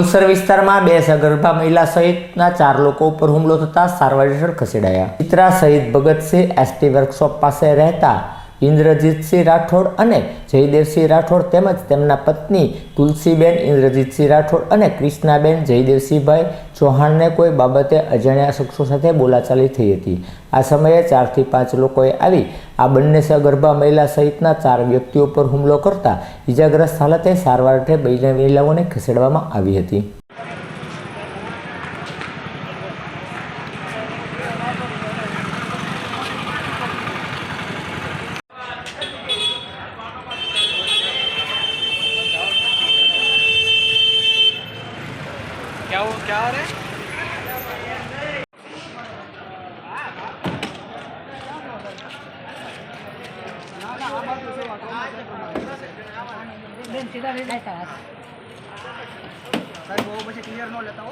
બોરસર વિસ્તારમાં બે સગર્ભા મહિલા સહિતના ચાર લોકો ઉપર હુમલો થતા સારવાર હેઠળ ખસેડાયા. ચિત્રા સહિત ભગતસિંહ એસટી વર્કશોપ પાસે રહેતા ઇન્દ્રજીતસિંહ રાઠોડ અને જયદેવસિંહ રાઠોડ તેમજ તેમના પત્ની તુલસીબેન ઇન્દ્રજીતસિંહ રાઠોડ અને કૃષ્ણાબેન જયદેવસિંહભાઈ ચૌહાણને કોઈ બાબતે અજાણ્યા શખ્સો સાથે બોલાચાલી થઈ હતી. આ સમયે ચારથી પાંચ લોકોએ આવી આ બંને સગર્ભા મહિલા સહિતના ચાર વ્યક્તિઓ પર હુમલો કરતા ઇજાગ્રસ્ત હાલતે સારવાર અર્થે બંને મહિલાઓને ખસેડવામાં આવી હતી. क्या वो क्या हो रहा है સાહેબ બહુ પછી ક્લિયર ન લેતા હો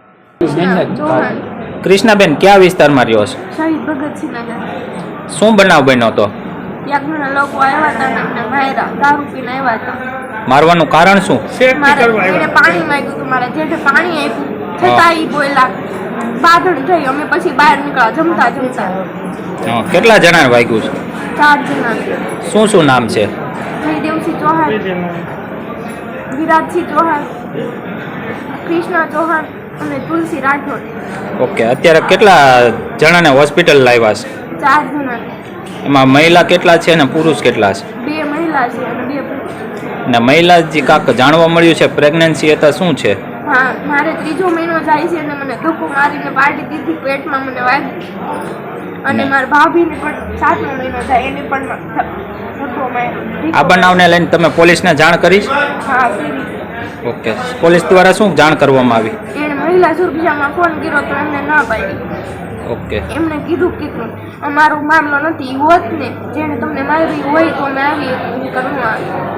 કૃષ્ણાબેન કયા વિસ્તારમાં રહ્યો છો? શહીદ ભગતસિંહ નગર શું બનાવ બન્યો હતો? ત્યાં લોકો આવ્યા હતા ને અમને દારૂ પીને આવ્યા હતા. મારવાનું કારણ શું? મારે એને પાણી માંગ્યું હતું મારે જેઠે પાણી આપ્યું. છતાં એ બોયલા બાદળ થઈ અમે પછી બહાર નીકળ્યા જમતા જમતા. હં, કેટલા જણા વાગ્યું છે? ચાર જણા શું શું નામ છે? જયદેવસિંહ ચૌહાણ વિરાજસિંહ ચૌહાણ કૃષ્ણા ચૌહાણ અને તુલસી રાઠોડ. ઓકે અત્યારે કેટલા જણાને હોસ્પિટલ લાવ્યા છે? ચાર જણા એમાં મહિલા કેટલા છે અને પુરુષ કેટલા છે? બે મહિલા છે અને બે પુરુષ. ને મહિલા જે કાંક જાણવા મળ્યું છે પ્રેગ્નન્સી હતા શું છે? હા મારે ત્રીજો મહિનો જાય છે અને મને ધક્કો મારીને પાડી દીધી પેટમાં મને વાગી અને મારા ભાભીને પણ સાતમો મહિનો થાય એને પણ આ બનાવને લઈને તમે પોલીસને જાણ કરીશ કરી ઓકે પોલીસ દ્વારા શું જાણ કરવામાં આવી? એણે મહિલા સુરક્ષામાં ફોન કર્યો તો એમને ના પાડી. ઓકે. એમને કીધું કે અમારો મામલો નથી હોત ને જેણે તમને માર્યું હોય તો અમે આવીએ કરવા